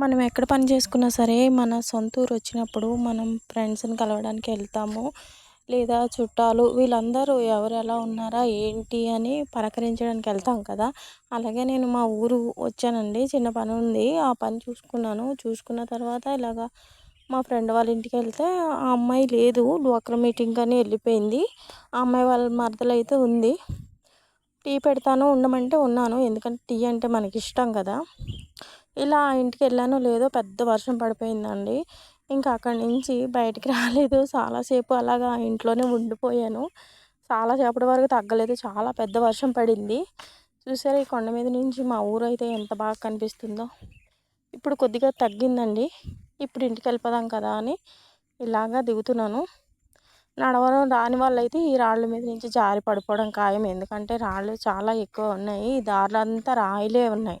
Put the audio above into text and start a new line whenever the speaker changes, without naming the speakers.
మనం ఎక్కడ పని చేసుకున్నా సరే మన సొంత ఊరు వచ్చినప్పుడు మనం ఫ్రెండ్స్ని కలవడానికి వెళ్తాము. లేదా చుట్టాలు వీళ్ళందరూ ఎవరు ఎలా ఉన్నారా ఏంటి అని పలకరించడానికి వెళ్తాం కదా. అలాగే నేను మా ఊరు వచ్చానండి. చిన్న పని ఉంది. ఆ పని చూసుకున్నాను. చూసుకున్న తర్వాత ఇలాగా మా ఫ్రెండ్ వాళ్ళ ఇంటికి వెళ్తే ఆ అమ్మాయి లేదు. డ్వాక్రా మీటింగ్ అని వెళ్ళిపోయింది. ఆ అమ్మాయి వాళ్ళ మరదలు అయితే ఉంది. టీ పెడతాను ఉండమంటే ఉన్నాను. ఎందుకంటే టీ అంటే మనకి ఇష్టం కదా. ఇలా ఆ ఇంటికి వెళ్ళానో లేదో పెద్ద వర్షం పడిపోయిందండి. ఇంకా అక్కడి నుంచి బయటికి రాలేదు. చాలాసేపు అలాగా ఇంట్లోనే ఉండిపోయాను. చాలాసేపటి వరకు తగ్గలేదు. చాలా పెద్ద వర్షం పడింది. చూసారా ఈ కొండ మీద నుంచి మా ఊరు అయితే ఎంత బాగా కనిపిస్తుందో. ఇప్పుడు కొద్దిగా తగ్గిందండి. ఇప్పుడు ఇంటికి వెళ్ళిపోదాం కదా అని ఇలాగా దిగుతున్నాను. నడవడం రాని వాళ్ళైతే ఈ రాళ్ళ మీద నుంచి జారి పడిపోవడం ఖాయం. ఎందుకంటే రాళ్ళు చాలా ఎక్కువ ఉన్నాయి. ఈ దారులంతా రాయిలే ఉన్నాయి.